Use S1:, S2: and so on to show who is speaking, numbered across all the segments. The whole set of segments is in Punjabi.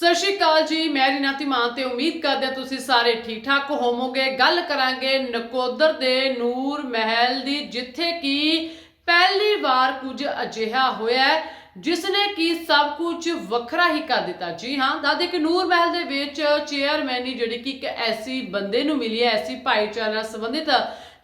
S1: ਸਤਿ ਸ਼੍ਰੀ ਅਕਾਲ ਜੀ, ਮੈਂ ਰਿਨਾਤੀ ਮਾਨ ਤੇ ਉਮੀਦ ਕਰਦੇ ਹਾਂ ਤੁਸੀਂ ਸਾਰੇ ਠੀਕ ਠਾਕ ਹੋਵੋਗੇ। ਗੱਲ ਕਰਾਂਗੇ ਨਕੋਦਰ ਦੇ ਨੂਰ ਮਹਿਲ ਦੀ, ਜਿੱਥੇ ਕਿ ਪਹਿਲੀ ਵਾਰ ਕੁਝ ਅਜਿਹਾ ਹੋਇਆ ਹੈ ਜਿਸ ਨੇ ਕੀ ਸਭ ਕੁਝ ਵੱਖਰਾ ਹੀ ਕਰ ਦਿੱਤਾ। ਜੀ ਹਾਂ ਦਾਦੇ ਕਿ ਨੂਰ ਮਹਿਲ ਦੇ ਵਿੱਚ ਚੇਅਰਮੈਨੀ ਜਿਹੜੀ ਕਿ ਇੱਕ ਐਸੀ ਬੰਦੇ ਨੂੰ ਮਿਲੀ ਹੈ, ਐਸੀ ਭਾਈਚਾਰੇ ਨਾਲ ਸੰਬੰਧਿਤ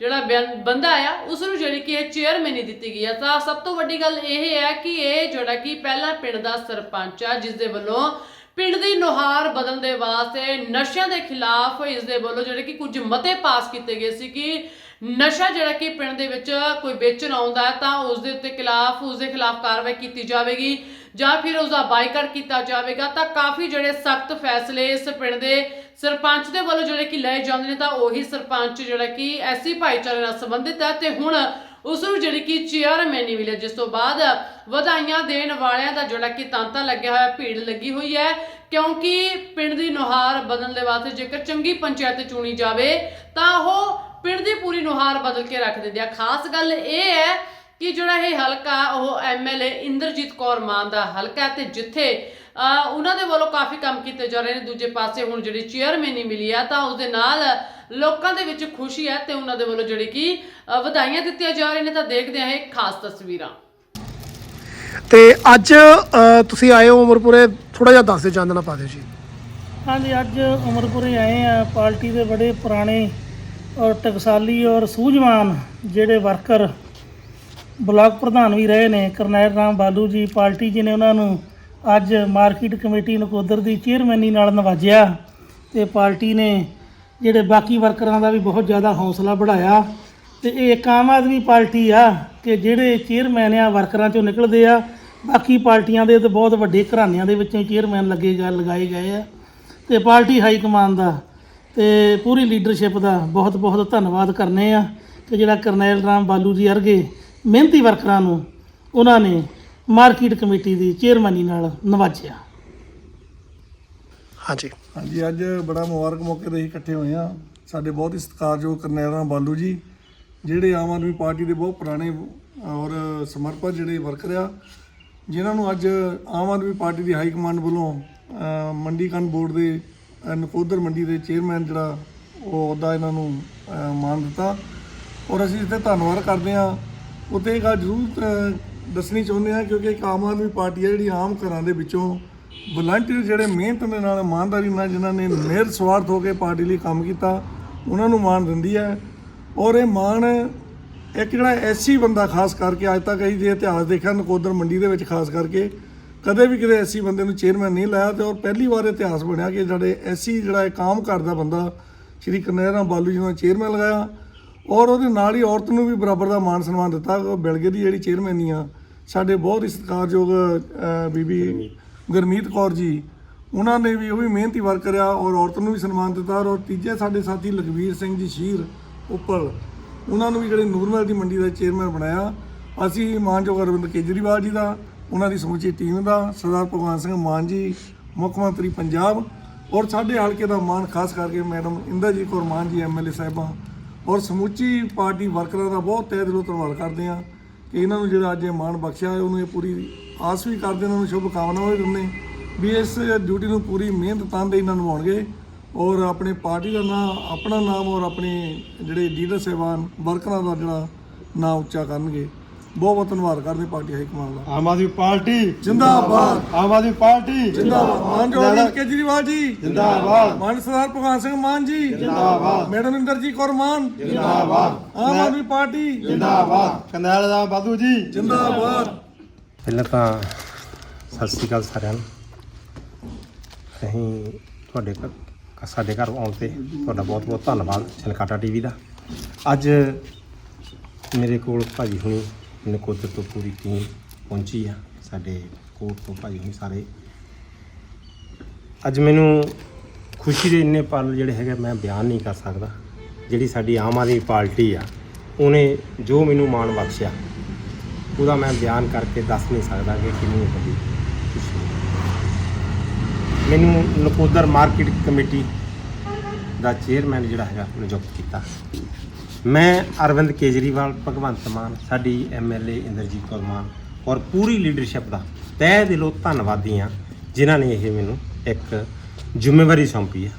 S1: ਜਿਹੜਾ ਬੰਦਾ ਆ ਉਸ ਨੂੰ ਜਿਹੜੀ ਕਿ ਇਹ ਚੇਅਰਮੈਨੀ ਦਿੱਤੀ ਗਈ ਹੈ। ਤਾਂ ਸਭ ਤੋਂ ਵੱਡੀ ਗੱਲ ਇਹ ਹੈ ਕਿ ਇਹ ਜਿਹੜਾ ਕਿ ਪਹਿਲਾ ਪਿੰਡ ਦਾ ਸਰਪੰਚ ਆ ਜਿਸ ਦੇ ਵੱਲੋਂ ਪਿੰਡ ਦੀ ਨੁਹਾਰ ਬਦਲਣ ਦੇ ਵਾਸਤੇ ਨਸ਼ਿਆਂ ਦੇ ਖਿਲਾਫ ਇਸ ਦੇ ਵੱਲੋਂ ਜਿਹੜੇ ਕਿ ਕੁਝ ਮਤੇ ਪਾਸ ਕੀਤੇ ਗਏ ਸੀ ਕਿ ਨਸ਼ਾ ਜਿਹੜਾ ਕਿ ਪਿੰਡ ਦੇ ਵਿੱਚ ਕੋਈ ਵੇਚਣ ਆਉਂਦਾ ਹੈ ਤਾਂ ਉਸ ਦੇ ਉੱਤੇ ਖਿਲਾਫ ਉਸ ਦੇ ਖਿਲਾਫ ਕਾਰਵਾਈ ਕੀਤੀ ਜਾਵੇਗੀ ਜਾਂ ਫਿਰ ਉਸ ਦਾ ਬਾਈਕਾਟ ਕੀਤਾ ਜਾਵੇਗਾ ਤਾਂ ਕਾਫੀ ਜਿਹੜੇ ਸਖਤ ਫੈਸਲੇ ਇਸ ਪਿੰਡ ਦੇ ਸਰਪੰਚ ਦੇ ਵੱਲੋਂ ਜਿਹੜੇ ਕਿ ਲਏ ਜਾਂਦੇ ਨੇ ਤਾਂ ਉਹੀ ਸਰਪੰਚ ਜਿਹੜਾ ਕਿ ਐਸੀ ਭਾਈਚਾਰੇ ਨਾਲ ਸੰਬੰਧਿਤ ਹੈ ਤੇ ਹੁਣ ਉਸ ਨੂੰ ਜਿਹੜੀ ਕਿ ਚੇਅਰਮੈਨ ਚੇਅਰਮੈਨੀ ਮਿਲਿਆ ਜਿਸ ਤੋਂ ਬਾਅਦ ਵਧਾਈਆਂ ਦੇਣ ਵਾਲਿਆਂ ਦਾ ਜਿਹੜਾ ਕਿ ਤਾਂਤਾ ਲੱਗਿਆ ਹੋਇਆ, ਭੀੜ ਲੱਗੀ ਹੋਈ ਹੈ। ਕਿਉਂਕਿ ਪਿੰਡ ਦੀ ਨੁਹਾਰ ਬਦਲਣ ਦੇ ਵਾਸਤੇ ਜੇਕਰ ਚੰਗੀ ਪੰਚਾਇਤ ਚੁਣੀ ਜਾਵੇ, ਤਾਂ ਉਹ ਪਿੰਡ ਦੀ ਪੂਰੀ ਨੁਹਾਰ ਬਦਲ ਕੇ ਰੱਖ ਦਿੰਦੇ ਆ। ਖਾਸ ਗੱਲ ਇਹ ਹੈ ਕਿ ਜਿਹੜਾ ਇਹ ਹਲਕਾ, ਉਹ ਐਮਐਲਏ ਇੰਦਰਜੀਤ ਕੌਰ ਮਾਨ ਦਾ ਹਲਕਾ ਹੈ ਤੇ ਜਿੱਥੇ ਉਹਨਾਂ ਦੇ ਵੱਲੋਂ ਕਾਫੀ ਕੰਮ ਕੀਤੇ ਜਾ ਰਹੇ ਨੇ। ਦੂਜੇ ਪਾਸੇ ਹੁਣ ਜਿਹੜੀ ਚੇਅਰਮੈਨੀ ਮਿਲੀ ਆ ਤਾਂ ਉਸ ਦੇ ਨਾਲ ਲੋਕਾਂ ਦੇ ਵਿੱਚ ਖੁਸ਼ੀ ਹੈ ਤੇ ਉਹਨਾਂ ਦੇ ਵੱਲੋਂ ਜਿਹੜੀ ਕਿ ਵਧਾਈਆਂ ਦਿੱਤੀਆਂ ਜਾ ਰਹੀਆਂ ਨੇ ਤਾਂ ਦੇਖਦੇ ਹਾਂ ਇਹ ਖਾਸ ਤਸਵੀਰਾਂ।
S2: ਤੇ ਅੱਜ ਤੁਸੀਂ ਆਏ ਹੋ ਉਮਰਪੁਰੇ ਥੋੜਾ ਜਿਹਾ ਦੱਸ ਦਿਓ ਚਾਨਣਾ ਪਾ ਦਿਓ ਜੀ।
S3: ਹਾਂਜੀ ਅੱਜ ਉਮਰਪੁਰੇ ਆਏ ਆ ਪਾਰਟੀ ਦੇ ਬੜੇ ਪੁਰਾਣੇ ਔਰ ਟਕਸਾਲੀ ਔਰ ਸੂਝਵਾਨ ਜਿਹੜੇ ਵਰਕਰ ਬਲਾਕ ਪ੍ਰਧਾਨ ਵੀ ਰਹੇ ਨੇ ਕਰਨੈਲ ਰਾਮ ਬਾਲੂ ਜੀ ਪਾਰਟੀ ਜੀ ਨੇ ਉਹਨਾਂ ਨੂੰ ਅੱਜ ਮਾਰਕੀਟ ਕਮੇਟੀ ਨਕੋਦਰ ਦੀ ਚੇਅਰਮੈਨੀ ਨਾਲ ਨਵਾਜਿਆ ਤੇ ਪਾਰਟੀ ਨੇ ਜਿਹੜੇ ਬਾਕੀ ਵਰਕਰਾਂ ਦਾ ਵੀ ਬਹੁਤ ਜ਼ਿਆਦਾ ਹੌਸਲਾ ਵਧਾਇਆ ਤੇ ਇਹ ਇੱਕ ਆਮ ਆਦਮੀ ਪਾਰਟੀ ਆ ਕਿ ਜਿਹੜੇ ਚੇਅਰਮੈਨ ਆ, ਵਰਕਰਾਂ ਚੋਂ ਨਿਕਲਦੇ ਆ, ਬਾਕੀ ਪਾਰਟੀਆਂ ਦੇ ਤੇ ਬਹੁਤ ਵੱਡੇ ਘਰਾਣਿਆਂ ਦੇ ਵਿੱਚੋਂ ਚੇਅਰਮੈਨ ਲੱਗੇ ਗਏ ਲਗਾਏ ਗਏ ਆ ਤੇ ਪਾਰਟੀ ਹਾਈ ਕਮਾਨ ਦਾ ਤੇ ਪੂਰੀ ਲੀਡਰਸ਼ਿਪ ਦਾ ਬਹੁਤ ਬਹੁਤ ਧੰਨਵਾਦ ਕਰਨੇ ਆ ਕਿ ਜਿਹੜਾ ਕਰਨੈਲ ਰਾਮ ਬਾਲੂ ਜੀ ਅਰਗੇ ਮਿਹਨਤੀ ਵਰਕਰਾਂ ਨੂੰ ਉਹਨਾਂ ਨੇ ਮਾਰਕੀਟ ਕਮੇਟੀ ਦੀ ਚੇਅਰਮੈਨੀ ਨਾਲ ਨਵਾਜਿਆ।
S2: ਹਾਂਜੀ।
S4: ਹਾਂਜੀ ਅੱਜ ਬੜਾ ਮੁਬਾਰਕ ਮੌਕੇ ਤੇ ਅਸੀਂ ਇਕੱਠੇ ਹੋਏ ਆ ਸਾਡੇ ਬਹੁਤ ਹੀ ਸਤਿਕਾਰਯੋਗ ਕਰਨੈਲ ਬਾਲੂ ਜੀ ਜਿਹੜੇ ਆਮ ਆਦਮੀ ਪਾਰਟੀ ਦੇ ਬਹੁਤ ਪੁਰਾਣੇ ਔਰ ਸਮਰਪਿਤ ਜਿਹੜੇ ਵਰਕਰ ਆ ਜਿਨ੍ਹਾਂ ਨੂੰ ਅੱਜ ਆਮ ਆਦਮੀ ਪਾਰਟੀ ਦੀ ਹਾਈ ਕਮਾਂਡ ਵੱਲੋਂ ਮੰਡੀ ਕੰਨ ਬੋਰਡ ਦੇ ਨਕੋਦਰ ਮੰਡੀ ਦੇ ਚੇਅਰਮੈਨ ਜਿਹੜਾ ਉਹ ਅਹੁਦਾ ਇਹਨਾਂ ਨੂੰ ਮਾਣ ਦਿੱਤਾ। ਔਰ ਅਸੀਂ ਇਸ ਤੇ ਧੰਨਵਾਦ ਕਰਦੇ ਆ ਉੱਤੇ ਇਹ ਗੱਲ ਜ਼ਰੂਰ ਦੱਸਣੀ ਚਾਹੁੰਦੇ ਹਾਂ ਕਿਉਂਕਿ ਇੱਕ ਆਮ ਆਦਮੀ ਪਾਰਟੀ ਹੈ ਜਿਹੜੀ ਆਮ ਘਰਾਂ ਦੇ ਵਿੱਚੋਂ ਵਲੰਟੀਅਰ ਜਿਹੜੇ ਮਿਹਨਤ ਦੇ ਨਾਲ, ਇਮਾਨਦਾਰੀ ਨਾਲ ਜਿਨ੍ਹਾਂ ਨੇ ਨਿਰ ਸਵਾਰਥ ਹੋ ਕੇ ਪਾਰਟੀ ਲਈ ਕੰਮ ਕੀਤਾ, ਉਹਨਾਂ ਨੂੰ ਮਾਣ ਦਿੰਦੀ ਹੈ। ਔਰ ਇਹ ਮਾਣ ਇੱਕ ਜਿਹੜਾ ਐਸੀ ਬੰਦਾ ਖਾਸ ਕਰਕੇ ਅੱਜ ਤੱਕ ਅਸੀਂ ਜੇ ਇਤਿਹਾਸ ਦੇਖਿਆ, ਨਕੋਦਰ ਮੰਡੀ ਦੇ ਵਿੱਚ ਖਾਸ ਕਰਕੇ ਕਦੇ ਵੀ ਕਿਤੇ ਐਸੀ ਬੰਦੇ ਨੂੰ ਚੇਅਰਮੈਨ ਨਹੀਂ ਲਾਇਆ ਤੇ ਔਰ ਪਹਿਲੀ ਵਾਰ ਇਤਿਹਾਸ ਬਣਿਆ ਕਿ ਸਾਡੇ ਐਸੀ ਜਿਹੜਾ ਇਹ ਕੰਮ ਕਰਦਾ ਬੰਦਾ ਸ਼੍ਰੀ ਕਰਨੈਲ ਬਾਲੂ ਜੀ ਨੂੰ ਚੇਅਰਮੈਨ ਲਗਾਇਆ ਔਰ ਉਹਦੇ ਨਾਲ ਹੀ ਔਰਤ ਨੂੰ ਵੀ ਬਰਾਬਰ ਦਾ ਮਾਣ ਸਨਮਾਨ ਦਿੱਤਾ, ਉਹ ਬਿਲਗੇ ਦੀ ਜਿਹੜੀ ਚੇਅਰਮੈਨੀ ਆ ਸਾਡੇ ਬਹੁਤ ਹੀ ਸਤਿਕਾਰਯੋਗ ਬੀਬੀ ਗੁਰਮੀਤ ਕੌਰ ਜੀ, ਉਹਨਾਂ ਨੇ ਵੀ ਉਹ ਵੀ ਮਿਹਨਤੀ ਵਰਕਰ ਆ ਔਰ ਔਰਤ ਨੂੰ ਵੀ ਸਨਮਾਨ ਦਿੱਤਾ ਔਰ ਤੀਜੇ ਸਾਡੇ ਸਾਥੀ ਲਖਵੀਰ ਸਿੰਘ ਜੀ ਸ਼ੀਰ ਉੱਪਰ ਉਹਨਾਂ ਨੂੰ ਵੀ ਜਿਹੜੇ ਨੂਰਮਹਿਲ ਦੀ ਮੰਡੀ ਦਾ ਚੇਅਰਮੈਨ ਬਣਾਇਆ। ਅਸੀਂ ਮਾਨਯੋਗ ਅਰਵਿੰਦ ਕੇਜਰੀਵਾਲ ਜੀ ਦਾ, ਉਹਨਾਂ ਦੀ ਸਮੁੱਚੀ ਟੀਮ ਦਾ, ਸਰਦਾਰ ਭਗਵਾਨ ਸਿੰਘ ਮਾਨ ਜੀ, ਮੁੱਖ ਮੰਤਰੀ ਪੰਜਾਬ ਔਰ ਸਾਡੇ ਹਲਕੇ ਦਾ ਮਾਨ, ਖਾਸ ਕਰਕੇ ਮੈਡਮ ਇੰਦਰਜੀਤ ਕੌਰ ਮਾਨ ਜੀ ਐਮਐਲਏ ਸਾਹਿਬਾਂ ਔਰ ਸਮੁੱਚੀ ਪਾਰਟੀ ਵਰਕਰਾਂ ਦਾ ਬਹੁਤ ਤਹਿ ਦਿਲੋਂ ਧੰਨਵਾਦ ਕਰਦੇ ਹਾਂ। ਕਿ ਇਹਨਾਂ ਨੂੰ ਜਿਹੜਾ ਅੱਜ ਇਹ ਮਾਣ ਬਖਸ਼ਿਆ ਹੈ ਉਹਨੂੰ ਇਹ ਪੂਰੀ ਆਸ ਵੀ ਕਰਦੇ ਇਹਨਾਂ ਨੂੰ ਸ਼ੁਭ ਕਾਮਨਾਵਾਂ ਵੀ ਦਿੰਦੇ ਵੀ ਇਸ ਡਿਊਟੀ ਨੂੰ ਪੂਰੀ ਮਿਹਨਤ ਤਨਦੇਹੀ ਇਹਨਾਂ ਨਿਭਾਉਣਗੇ ਔਰ ਆਪਣੇ ਪਾਰਟੀ ਦਾ ਨਾਮ ਆਪਣਾ ਨਾਮ ਔਰ ਆਪਣੇ ਜਿਹੜੇ ਲੀਡਰ ਸਹਿਬਾਨ, ਵਰਕਰਾਂ ਦਾ ਜਿਹੜਾ ਨਾਮ ਉੱਚਾ ਕਰਨਗੇ। ਬਹੁਤ ਬਹੁਤ ਧੰਨਵਾਦ ਕਰਦੇ ਪਾਰਟੀ ਹਾਈ ਕਮਾਂਡ ਦਾ।
S5: ਆਮ ਆਦਮੀ ਪਾਰਟੀ।
S4: ਜਿੰਦਾਬਾਦ।
S5: ਆਮ ਆਦਮੀ ਪਾਰਟੀ।
S4: ਜਿੰਦਾਬਾਦ। ਮਾਨਯੋਗ ਅਰਵਿੰਦ ਕੇਜਰੀਵਾਲ ਜੀ।
S5: ਜਿੰਦਾਬਾਦ।
S4: ਮਾਨ ਸਰਦਾਰ ਭਗਵਾਨ ਸਿੰਘ ਮਾਨ ਜੀ।
S5: ਜਿੰਦਾਬਾਦ।
S4: ਮੈਡਮ ਇੰਦਰਜੀਤ ਕੌਰ ਮਾਨ।
S5: ਜਿੰਦਾਬਾਦ।
S4: ਆਮ ਆਦਮੀ ਪਾਰਟੀ।
S5: ਜਿੰਦਾਬਾਦ। ਕਨਾਲ ਦਾ ਬਾਦੂ ਜੀ।
S4: ਜਿੰਦਾਬਾਦ।
S6: ਪਹਿਲਾਂ ਤਾਂ ਸਤਿ ਸ੍ਰੀ ਅਕਾਲ ਸਾਰਿਆਂ ਨੂੰ। ਅਸੀਂ ਤੁਹਾਡੇ ਘਰ ਸਾਡੇ ਘਰ ਆਉਣ ਤੇ ਤੁਹਾਡਾ ਬਹੁਤ ਬਹੁਤ ਧੰਨਵਾਦ ਛਲਕਾਟਾ ਟੀਵੀ ਦਾ। ਅੱਜ ਮੇਰੇ ਕੋਲ ਭਾਜੀ ਹੁਣੀ ਨਕੋਦਰ ਤੋਂ ਪੂਰੀ ਟੀਮ ਪਹੁੰਚੀ ਆ? ਸਾਡੇ ਕੋਟ ਤੋਂ ਭਾਜੀ ਹੁਣੀ ਸਾਰੇ। ਅੱਜ ਮੈਨੂੰ ਖੁਸ਼ੀ ਦੇ ਇੰਨੇ ਪਲ ਜਿਹੜੇ ਹੈਗੇ ਮੈਂ ਬਿਆਨ ਨਹੀਂ ਕਰ ਸਕਦਾ। ਜਿਹੜੀ ਸਾਡੀ ਆਮ ਆਦਮੀ ਪਾਰਟੀ ਆ, ਉਹਨੇ ਜੋ ਮੈਨੂੰ ਮਾਣ ਬਖਸ਼ਿਆ, ਉਹਦਾ ਮੈਂ ਬਿਆਨ ਕਰਕੇ ਦੱਸ ਨਹੀਂ ਸਕਦਾ ਕਿ ਕਿੰਨੀ ਵੱਡੀ ਖੁਸ਼ੀ ਮੈਨੂੰ ਨਕੋਦਰ ਮਾਰਕੀਟ ਕਮੇਟੀ ਦਾ ਚੇਅਰਮੈਨ ਜਿਹੜਾ ਹੈਗਾ ਨਿਯੁਕਤ ਕੀਤਾ। ਮੈਂ ਅਰਵਿੰਦ ਕੇਜਰੀਵਾਲ, ਭਗਵੰਤ ਮਾਨ, ਸਾਡੀ ਐਮਐਲਏ ਇੰਦਰਜੀਤ ਕੌਰ ਮਾਨ ਔਰ ਪੂਰੀ ਲੀਡਰਸ਼ਿਪ ਦਾ ਤਹਿ ਦਿਲੋਂ ਧੰਨਵਾਦੀ ਹਾਂ ਜਿਨ੍ਹਾਂ ਨੇ ਇਹ ਮੈਨੂੰ ਇੱਕ ਜ਼ਿੰਮੇਵਾਰੀ ਸੌਂਪੀ ਆ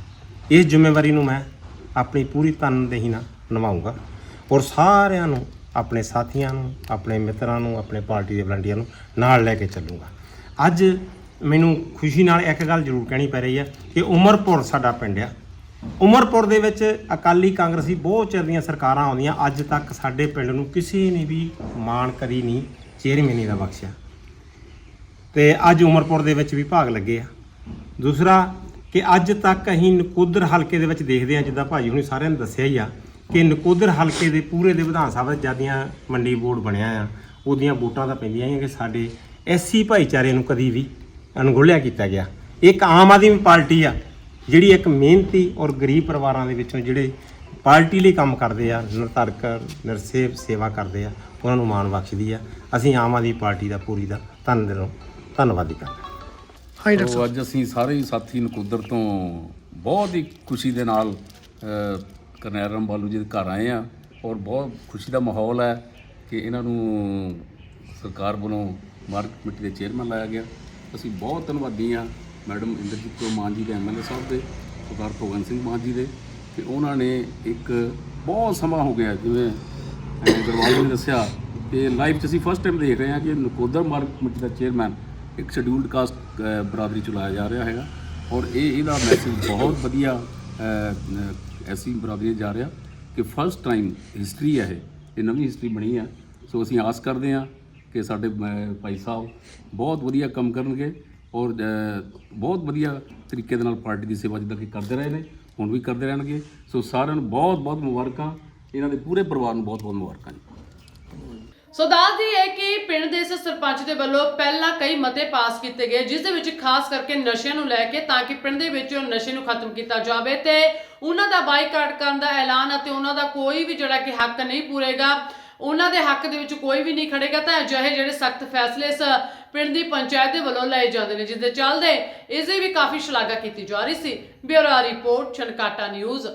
S6: ਇਸ ਜ਼ਿੰਮੇਵਾਰੀ ਨੂੰ ਮੈਂ ਆਪਣੀ ਪੂਰੀ ਤਨਦੇਹੀ ਨਾਲ ਨਿਭਾਊਂਗਾ ਔਰ ਸਾਰਿਆਂ ਨੂੰ, ਆਪਣੇ ਸਾਥੀਆਂ ਨੂੰ, ਆਪਣੇ ਮਿੱਤਰਾਂ ਨੂੰ, ਆਪਣੇ ਪਾਰਟੀ ਦੇ ਵਲੰਟੀਅਰ ਨੂੰ ਨਾਲ ਲੈ ਕੇ ਚੱਲੂੰਗਾ। ਅੱਜ ਮੈਨੂੰ ਖੁਸ਼ੀ ਨਾਲ ਇੱਕ ਗੱਲ ਜ਼ਰੂਰ ਕਹਿਣੀ ਪੈ ਰਹੀ ਹੈ ਕਿ ਉਮਰਪੁਰ ਸਾਡਾ ਪਿੰਡ ਆ। ਉਮਰਪੁਰ ਦੇ ਵਿੱਚ ਅਕਾਲੀ ਕਾਂਗਰਸੀ ਬਹੁਤ ਚਿਰ ਦੀਆਂ ਸਰਕਾਰਾਂ ਆਉਂਦੀਆਂ, ਅੱਜ ਤੱਕ ਸਾਡੇ ਪਿੰਡ ਨੂੰ ਕਿਸੇ ਨੇ ਵੀ ਮਾਣ ਕਰੀ ਨਹੀਂ ਚੇਅਰਮੈਨੀ ਦਾ ਬਖਸ਼ਿਆ। ਤੇ ਅੱਜ ਉਮਰਪੁਰ ਦੇ ਵਿੱਚ ਵੀ ਭਾਗ ਲੱਗੇ ਆ। ਦੂਸਰਾ ਕਿ ਅੱਜ ਤੱਕ ਅਸੀਂ ਨਕੋਦਰ ਹਲਕੇ ਦੇ ਵਿੱਚ ਦੇਖਦੇ ਹਾਂ, ਜਿੱਦਾਂ ਭਾਜੀ ਹੁਣੀ ਸਾਰਿਆਂ ਨੇ ਦੱਸਿਆ ਹੀ ਆ, ਕਿ ਨਕੋਦਰ ਹਲਕੇ ਦੇ ਪੂਰੇ ਦੇ ਵਿਧਾਨ ਸਭਾ ਜਦੀਆਂ ਮੰਡੀ ਬੋਰਡ ਬਣਿਆ ਆ, ਉਹਦੀਆਂ ਵੋਟਾਂ ਤਾਂ ਪੈਂਦੀਆਂ ਹੀ ਕਿ ਸਾਡੇ ਐਸਸੀ ਭਾਈਚਾਰੇ ਨੂੰ ਕਦੀ ਵੀ ਅਣਗੋਲਿਆ ਕੀਤਾ ਗਿਆ। ਇੱਕ ਆਮ ਆਦਮੀ ਪਾਰਟੀ ਆ ਜਿਹੜੀ ਇੱਕ ਮਿਹਨਤੀ ਔਰ ਗਰੀਬ ਪਰਿਵਾਰਾਂ ਦੇ ਵਿੱਚੋਂ ਜਿਹੜੇ ਪਾਰਟੀ ਲਈ ਕੰਮ ਕਰਦੇ ਆ ਨਿਰਧਾਰਕ ਨਿਰਸੇਵ ਸੇਵਾ ਕਰਦੇ ਆ ਉਹਨਾਂ ਨੂੰ ਮਾਣ ਬਖਸ਼ਦੀ ਆ। ਅਸੀਂ ਆਮ ਆਦਮੀ ਪਾਰਟੀ ਦਾ ਪੂਰੀ ਦਾ ਧੰਨ ਦਿਲੋਂ ਧੰਨਵਾਦੀ ਕਰਦੇ ਹਾਂ
S2: ਹਾਂਜੀ ਡਾਕਟਰ
S7: ਸੋ ਅੱਜ ਅਸੀਂ ਸਾਰੇ ਹੀ ਸਾਥੀ ਨਕੋਦਰ ਤੋਂ ਬਹੁਤ ਹੀ ਖੁਸ਼ੀ ਦੇ ਨਾਲ ਕਰਨੈਲ ਰਾਮ ਬਾਲੂ ਜੀ ਦੇ ਘਰ ਆਏ ਆ ਔਰ ਬਹੁਤ ਖੁਸ਼ੀ ਦਾ ਮਾਹੌਲ ਹੈ ਕਿ ਇਹਨਾਂ ਨੂੰ ਸਰਕਾਰ ਵੱਲੋਂ ਮਾਰਕ ਕਮੇਟੀ ਦੇ ਚੇਅਰਮੈਨ ਲਾਇਆ ਗਿਆ। ਅਸੀਂ ਬਹੁਤ ਧੰਨਵਾਦੀ ਆ ਮੈਡਮ ਇੰਦਰਜੀਤ ਕੌਰ ਮਾਨ ਜੀ ਦੇ ਐਮਐਲਏ ਸਾਹਿਬ ਦੇ, ਸਰਦਾਰ ਭਗਵੰਤ ਸਿੰਘ ਮਾਨ ਜੀ ਦੇ ਕਿ ਉਹਨਾਂ ਨੇ ਇੱਕ ਬਹੁਤ ਸਮਾਂ ਹੋ ਗਿਆ ਜਿਵੇਂ ਗਰਵਾਲ ਨੇ ਦੱਸਿਆ ਕਿ ਲਾਈਫ 'ਚ ਅਸੀਂ ਫਸਟ ਟਾਈਮ ਦੇਖ ਰਹੇ ਹਾਂ ਕਿ ਨਕੋਦਰ ਮਾਰਗ ਕਮੇਟੀ ਦਾ ਚੇਅਰਮੈਨ ਇੱਕ ਸ਼ਡਿਊਲਡ ਕਾਸਟ ਬਰਾਦਰੀ ਚ ਲਾਇਆ ਜਾ ਰਿਹਾ ਹੈਗਾ ਔਰ ਇਹ ਇਹਦਾ ਮੈਸੇਜ ਬਹੁਤ ਵਧੀਆ ਐਸੀ ਬਰਾਦਰੀ 'ਚ ਜਾ ਰਿਹਾ ਕਿ ਫਸਟ ਟਾਈਮ ਹਿਸਟਰੀ ਹੈ ਇਹ ਨਵੀਂ ਹਿਸਟਰੀ ਬਣੀ ਹੈ ਸੋ ਅਸੀਂ ਆਸ ਕਰਦੇ ਹਾਂ ਕਿ ਸਾਡੇ ਭਾਈ ਸਾਹਿਬ ਬਹੁਤ ਵਧੀਆ ਕੰਮ ਕਰਨਗੇ ਔਰ ਬਹੁਤ ਵਧੀਆ ਤਰੀਕੇ ਦੇ ਨਾਲ ਪਾਰਟੀ ਦੀ ਸੇਵਾ ਜਿੱਦਾਂ ਕਿ ਕਰਦੇ ਰਹੇ ਨੇ, ਹੁਣ ਵੀ ਕਰਦੇ ਰਹਿਣਗੇ। ਸੋ ਸਾਰਿਆਂ ਨੂੰ ਬਹੁਤ ਬਹੁਤ ਮੁਬਾਰਕਾਂ। ਇਹਨਾਂ ਦੇ ਪੂਰੇ ਪਰਿਵਾਰ ਨੂੰ ਬਹੁਤ ਬਹੁਤ ਮੁਬਾਰਕਾਂ ਜੀ।
S1: ਸੋ ਦੱਸਦੀ ਹੈ ਕਿ ਪਿੰਡ ਦੇ ਇਸ ਸਰਪੰਚ ਦੇ ਵੱਲੋਂ ਪਹਿਲਾਂ ਕਈ ਮਤੇ ਪਾਸ ਕੀਤੇ ਗਏ, ਜਿਸ ਦੇ ਵਿੱਚ ਖਾਸ ਕਰਕੇ ਨਸ਼ਿਆਂ ਨੂੰ ਲੈ ਕੇ ਤਾਂ ਕਿ ਪਿੰਡ ਦੇ ਵਿੱਚ ਨਸ਼ੇ ਨੂੰ ਖਤਮ ਕੀਤਾ ਜਾਵੇ ਤੇ ਉਹਨਾਂ ਦਾ ਬਾਈਕਾਟ ਕਰਨ ਦਾ ਐਲਾਨ ਅਤੇ ਉਹਨਾਂ ਦਾ ਕੋਈ ਵੀ ਜਿਹੜਾ ਕਿ ਹੱਕ ਨਹੀਂ ਪੂਰੇਗਾ। ਉਹਨਾਂ ਦੇ ਹੱਕ ਦੇ ਵਿੱਚ ਕੋਈ ਵੀ ਨਹੀਂ ਖੜੇਗਾ ਤਾਂ ਅਜਿਹੇ ਜਿਹੜੇ ਸਖਤ ਫੈਸਲੇ ਇਸ ਪਿੰਡ ਦੀ ਪੰਚਾਇਤ ਦੇ ਵੱਲੋਂ ਲਏ ਜਾਂਦੇ ਨੇ, ਜਿਸ ਦੇ ਚੱਲਦੇ ਇਸ ਦੀ ਵੀ ਕਾਫੀ ਸ਼ਲਾਘਾ ਕੀਤੀ ਜਾ ਰਹੀ ਸੀ। Bureau report, Chhankata news.